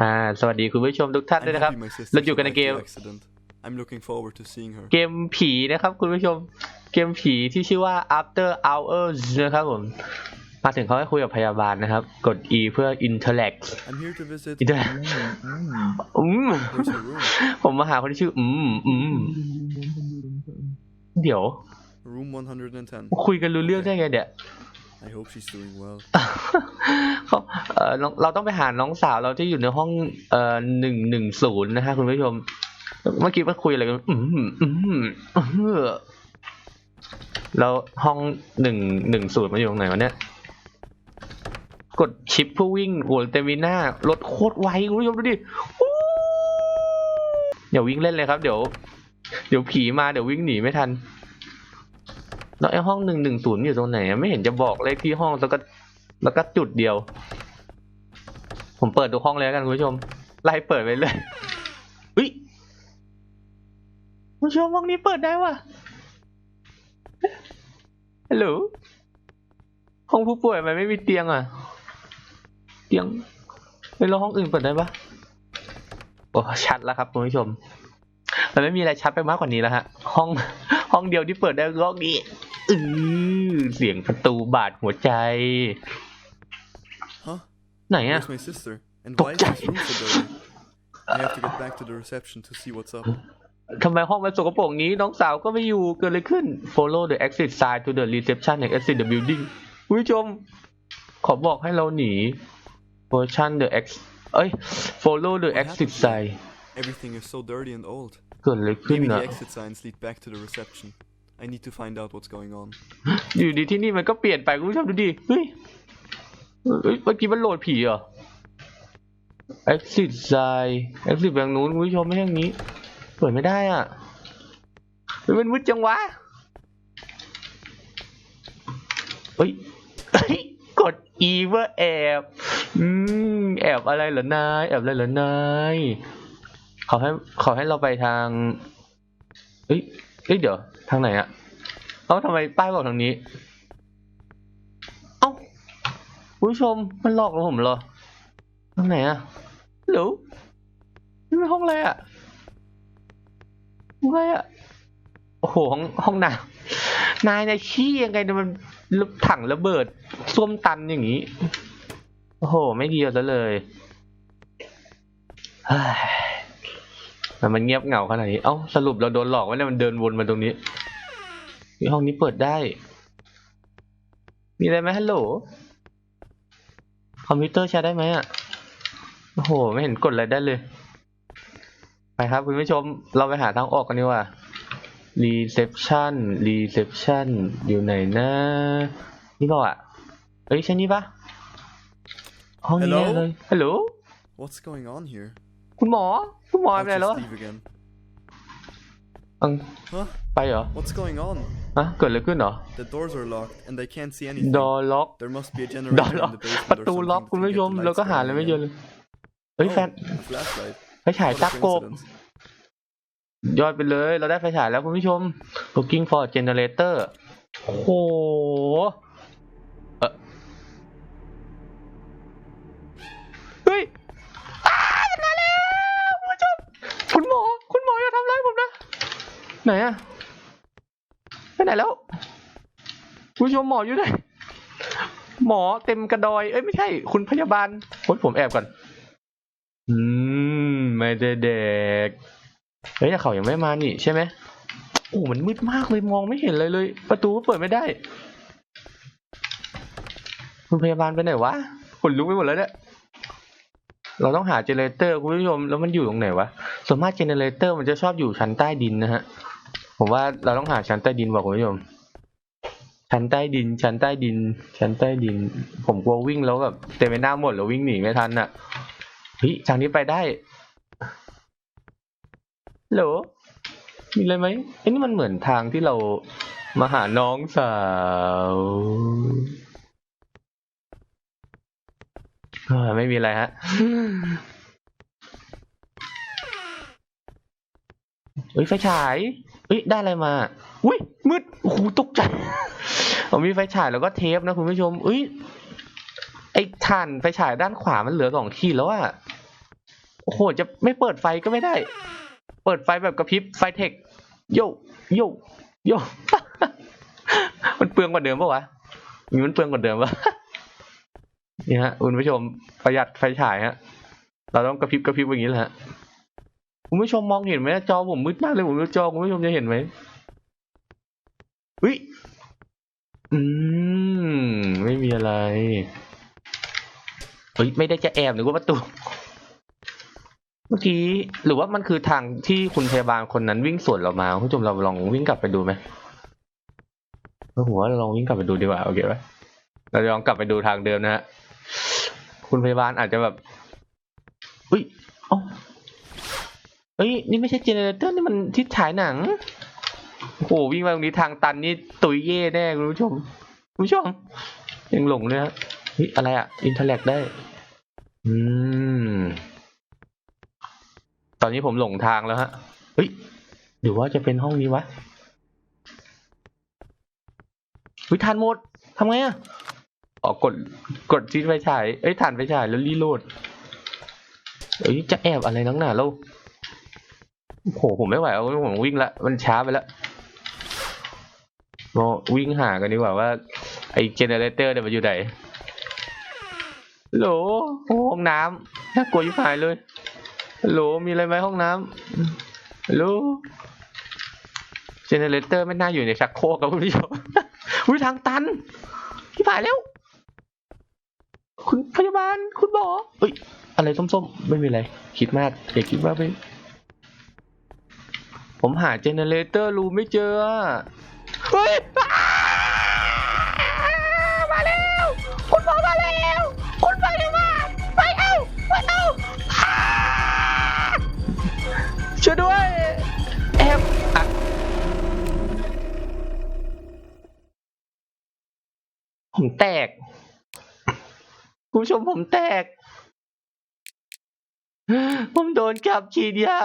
อ่าสวัสดีคุณผู้ชมทุกท่าน I'm ด้วยนะครับ happy my sister เราอยู่กันในเกม survived the accident. I'm looking forward to seeing her. เกมผีนะครับคุณผู้ชม เกมผีที่ชื่อว่า after hours นะครับผม มาถึงเขาให้คุยกับพยาบาลนะครับ กด E เพื่อ interact I'm here to visit. interact อืม Where's her room? ผมมาหาคนที่ชื่อ อืมอืมเดี๋ยว Room 110. คุยกันรู้เรื่องได้ไงเดี๋ยว I hope she's doing well. เออน้องเราต้องไปหาน้องสาวเราที่อยู่ในห้องเอ่อหนึ่งหนึ่งศูนย์นะฮะคุณผู้ชม เมื่อกี้มันคุยอะไรกันอืมอืมอืมแล้วห้องหนึ่งหนึ่งศูนย์มันอยู่ตรงไหนวะเนี่ย กดชิปเพื่อวิ่งโอ้เตมิน่ารถโคตรไวคุณผู้ชมดูดิอย่าวิ่งเล่นเลยครับ เดี๋ยว เดี๋ยวผีมาเดี๋ยววิ่งหนีไม่ทัน แล้วไอ้ห้องหนึ่งหนึ่งศูนย์อยู่ตรงไหน ไม่เห็นจะบอกเลขที่ห้องแล้วก็แล้วก็จุดเดียว ผมเปิดดูห้องแล้วกันคุณผู้ชม ไล่เปิดไปเลยอุ้ยคุณผู้ชมห้องนี้เปิดได้ว่ะฮัลโหลห้องผู้ป่วยมันไม่มีเตียงอะ เตียงเฮ้ยแล้วห้องอื่นเปิดได้ปะโอ้ชัดแล้วครับคุณผู้ชม มันไม่มีอะไรชัดไปมากกว่านี้แล้วฮะ ห้องห้องเดียวที่เปิดได้คือ ห้องนี้อือเสียงประตูบาดหัวใจ Huh? ไหนอะ Where's my sister? And Don't why is die. this room so dirty? I have to get back to the reception to see what's up. ทำไมห้องมันสกปรกนี้ น้องสาวก็ไม่อยู่เกิดอะไรขึ้น follow the exit sign to the reception and exit the building คุณผู้ชม ขอบอกให้เราหนี version the ex เอ้ย follow the What exit happened? sign Everything is so dirty and old. เกิดอะไรขึ้น Maybe อะ the exit signs lead back to the reception. I need to find out what's going on. อยู่ดีที่นี่มันก็เปลี่ยนไปคุณผู้ชมดูดิ เฮ้ย เมื่อกี้มันโหลดผีเหรอ exit sign exit ไปทางนู้นคุณผู้ชมไม่ใช่ทางนี้ เปิดไม่ได้อะมันมืดจังวะ เฮ้ยเฮ้ยกด E เพื่อแอบ อืม แอบอะไรเหรอนาย แอบอะไรเหรอนาย เขาให้เขาให้เราไปทาง เฮ้ย เฮ้ยเดี๋ยวทางไหนอะเอ้าทำไมป้ายบอกทางนี้ เอ้าคุณผู้ชมมันหลอกเราผมเหรอทางไหนอะหรือนี่เป็นห้องอะไรอะห้องอะไรอะโอ้โหห้องห้องน้ำนายนายขี้ยังไงเนี่ยมันถังระเบิดส้วมตันอย่างนี้ โอ้โห ไม่ดีเอาซะเลยเฮ้ย แต่มันเงียบเหงาขนาดนี้ เอ้าสรุปเราโดนหลอกวะเนี่ยมันเดินวนมาตรงนี้นี่ห้องนี้เปิดได้ มีอะไรไหมฮัลโหล คอมพิวเตอร์ใช้ได้ไหมอะ โอ้โห ไม่เห็นกดอะไรได้เลย ไปครับคุณผู้ชม เราไปหาทางออกกันดีกว่า reception reception อยู่ไหนนะ นี่เปล่าอะ เอ้ยใช่นี่ปะห้องนี้ Hello? แน่เลย ฮัลโหล What's going on here? คุณหมอ คุณหมอ I'll ไปไหนแล้ว just อะ leave again. อัง Huh? ไปเหรอ What's going on? ฮะเกิดอะไรขึ้นเหรอ The doors are locked and I can't see anything. ดอล็อก There must be a ด generator อล็อก in the basement ประ or ตูล็อก something คุณ to ผู้ get ชม the เรา lights ก็หา going อะไรไม่เจอ again. เลย เฮ้ย Oh, แฟน a flashlight. ไฟฉาย What ตา a โกบ coincidence. ยอดไปเลย เราได้ไฟฉายแล้วคุณผู้ชม looking for generator โอ้โห ไหนอะไปไหนแล้วคุณผู้ชมหมออยู่ไหนหมอเต็มกระดอย เอ้ยไม่ใช่ คุณพยาบาลโอ๊ยผมแอบก่อน อืม ไม่ได้เด็กเฮ้ยแต่เขายังไม่มานี่ใช่ไหมโอ้มันมืดมากเลยมองไม่เห็นเลยเลย ประตูก็เปิดไม่ได้ คุณพยาบาลไปไหนวะขนลุกไปหมดแล้วเนี่ยเราต้องหาเจเนเรเตอร์คุณผู้ชมแล้วมันอยู่ตรงไหนวะส่วนมากเจเนเรเตอร์มันจะชอบอยู่ชั้นใต้ดินนะฮะ ผมว่าเราต้องหาชั้นใต้ดินบอกคุณผู้ชมชั้นใต้ดิน ชั้นใต้ดิน ชั้นใต้ดิน ผมกลัววิ่งแล้วแบบเต็มไปหน้าหมดแล้ววิ่งหนีไม่ทันอะเฮ้ยทางนี้ไปได้ฮัลโหลมีอะไรไหมไอ้นี่มันเหมือนทางที่เรามาหาน้องสาวไม่มีอะไรฮะ เฮ้ยไฟฉายเฮ้ยได้อะไรมาอุ้ยมืดโอ้โหตกใจผมมีไฟฉายแล้วก็เทปนะคุณผู้ชมเอ้ยไอ้ถ่านไฟฉายด้านขวามันเหลือสองขีดแล้วอะโอ้โหจะไม่เปิดไฟก็ไม่ได้ เปิดไฟแบบกระพริบไฟเทคโยโยโยมันเปลืองกว่าเดิมปะวะมีมันเปลืองกว่าเดิมปะนี่ฮะคุณผู้ชมประหยัดไฟฉายฮะ เราต้องกระพริบกระพริบอย่างนี้แหละฮะ คุณผู้ชมมองเห็นไหมจอผมมืดมากเลยผมดูจอคุณผู้ชมจะเห็นไหมอุ้ยอืมไม่มีอะไรเฮ้ยไม่ได้จะแอบหรือว่าประตูเมื่อกี้หรือว่ามันคือทางที่คุณพยาบาลคนนั้นวิ่งสวนเรามาคุณผู้ชมเราลองวิ่งกลับไปดูไหมเออผมว่าเราลองวิ่งกลับไปดูดีกว่าโอเคไหมเราลองกลับไปดูทางเดิมนะฮะคุณพยาบาลอาจจะแบบอุ้ยอ้า เอ้ยนี่ไม่ใช่เจเนเรเตอร์นี่มันที่ฉายหนังโอ้โหวิ่งมาตรงนี้ทางตันนี่ตุยเย่แน่คุณผู้ชมคุณผู้ชมยังหลงเลยฮะเฮ้ยอะไรอะอินเทอร์แลกได้ อืม ตอนนี้ผมหลงทางแล้วฮะเฮ้ยหรือว่าจะเป็นห้องนี้วะวิทานหมดทำไงอะอ๋อกดกดที่ไฟฉายเอ้ยฐานไฟฉายแล้วรีโหลดเอ้ยจะแอบอะไรนักหนาแล้ว โอ้โหผมไม่ไหวแล้วผมวิ่งละมันช้าไปแล้วเราวิ่งหากันดีกว่าว่า ไอ้เจเนเรเตอร์เนี่ยมันอยู่ไหนโหลห้องน้ำน่ากลัวยิ่งหายเลยโหลมีอะไรไหมห้องน้ำโหลเจเนเรเตอร์ไม่น่าอยู่ในชักโครกครับคุณผู้ชมอุ้ยทางตันพี่ผ่านแล้ว คุณพยาบาลคุณหมอเอ้ยอะไรส้มๆ ไม่มีอะไร คิดมากอย่าคิดมากไป ผมหาเจเนเรเตอร์รูไม่เจอ เฮ้ย มาแล้ว คุณหมอมาแล้ว คุณพยาบาไปเอาไปเอาอ้าช่วยด้วยแอบผมแตก คุณผู้ชมผมแตก ผมโดนจับฉีดยา